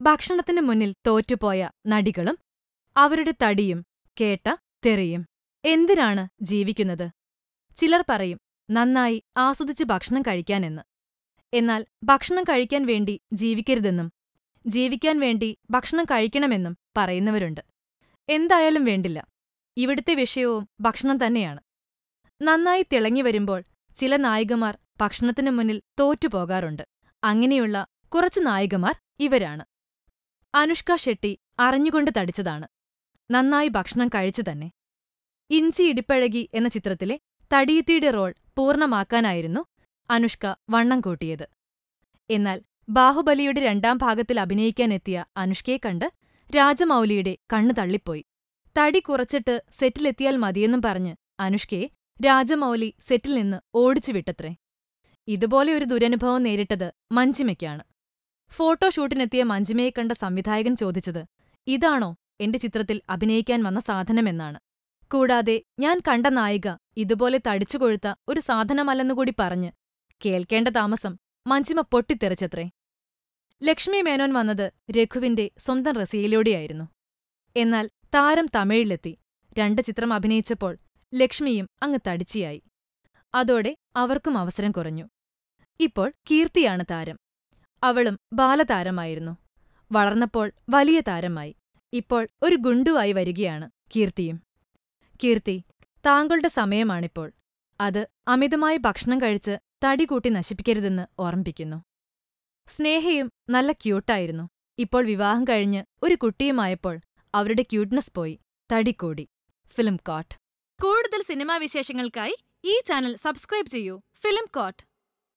ഭക്ഷണത്തിന് മുന്നിൽ തോറ്റുപോയ നടികളും അവരുടെ തടിയും കേട്ട തെറിയും എന്തിനാണ് ജീവിക്കുന്നത്? ചിലർ പറയും നന്നായി ആസ്വദിച്ച് ഭക്ഷണം കഴിക്കാനെന്ന്. എന്നാൽ ഭക്ഷണം കഴിക്കാൻ വേണ്ടി ജീവിക്കരുതെന്നും ജീവിക്കാൻ വേണ്ടി ഭക്ഷണം കഴിക്കണമെന്നും പറയുന്നവരുണ്ട്. എന്തായാലും വേണ്ടില്ല. ഇവിടുത്തെ വിഷയവും ഭക്ഷണം തന്നെയാണ്. നന്നായി തിളങ്ങി വരുമ്പോൾ ചില നായികമാർ ഭക്ഷണത്തിനു മുന്നിൽ തോറ്റുപോകാറുണ്ട്. അങ്ങനെയുള്ള കുറച്ച് നായികമാർ ഇവരാണ്. അനുഷ്ക ഷെട്ടി അറിഞ്ഞുകൊണ്ട് തടിച്ചതാണ്. നന്നായി ഭക്ഷണം കഴിച്ചു തന്നെ. ഇഞ്ചി ഇടിപ്പഴകി എന്ന ചിത്രത്തിലെ തടിയത്തിയുടെ റോൾ പൂർണമാക്കാനായിരുന്നു അനുഷ്ക വണ്ണം കൂട്ടിയത്. എന്നാൽ ബാഹുബലിയുടെ രണ്ടാം ഭാഗത്തിൽ അഭിനയിക്കാനെത്തിയ അനുഷ്കയെ കണ്ട് രാജമൗലിയുടെ കണ്ണു തള്ളിപ്പോയി. തടി കുറച്ചിട്ട് സെറ്റിലെത്തിയാൽ മതിയെന്നും പറഞ്ഞ് അനുഷ്കയെ രാജമൗലി സെറ്റിൽ നിന്ന് ഓടിച്ചു വിട്ടത്രേ. ഇതുപോലെ ഒരു ദുരനുഭവം നേരിട്ടത് മഞ്ജിമയ്ക്കാണ്. ഫോട്ടോഷൂട്ടിനെത്തിയ മഞ്ജിമയെ കണ്ട സംവിധായകൻ ചോദിച്ചത് ഇതാണോ എന്റെ ചിത്രത്തിൽ അഭിനയിക്കാൻ വന്ന സാധനമെന്നാണ്. കൂടാതെ ഞാൻ കണ്ട നായിക ഇതുപോലെ തടിച്ചുകൊഴുത്ത ഒരു സാധനമല്ലെന്നുകൂടി പറഞ്ഞ് കേൾക്കേണ്ട താമസം മഞ്ജിമ പൊട്ടിത്തെറിച്ചത്രേ. ലക്ഷ്മി മേനോൻ വന്നത് രഘുവിന്റെ സ്വന്തം റസിയിലൂടെയായിരുന്നു എന്നാൽ താരം തമിഴിലെത്തി. രണ്ട് ചിത്രം അഭിനയിച്ചപ്പോൾ ലക്ഷ്മിയും അങ്ങ് തടിച്ചിയായി. അതോടെ അവർക്കും അവസരം കുറഞ്ഞു. ഇപ്പോൾ കീർത്തിയാണ് താരം. അവളും ബാലതാരമായിരുന്നു. വളർന്നപ്പോൾ വലിയ താരമായി. ഇപ്പോൾ ഒരു ഗുണ്ടുവായി വരികയാണ് കീർത്തിയും. കീർത്തി താങ്കളുടെ സമയമാണിപ്പോൾ. അത് അമിതമായി ഭക്ഷണം കഴിച്ച് തടി കൂട്ടി നശിപ്പിക്കരുതെന്ന് ഓർമ്മിപ്പിക്കുന്നു. സ്നേഹയും നല്ല ക്യൂട്ടായിരുന്നു. ഇപ്പോൾ വിവാഹം കഴിഞ്ഞ് ഒരു കുട്ടിയുമായപ്പോൾ അവരുടെ ക്യൂട്ട്നെസ് പോയി. തടി കൂടി. ഫിലിം കോട്ട്. കൂടുതൽ സിനിമാ വിശേഷങ്ങൾക്കായി ഈ ചാനൽ സബ്സ്ക്രൈബ് ചെയ്യൂ. Film coat.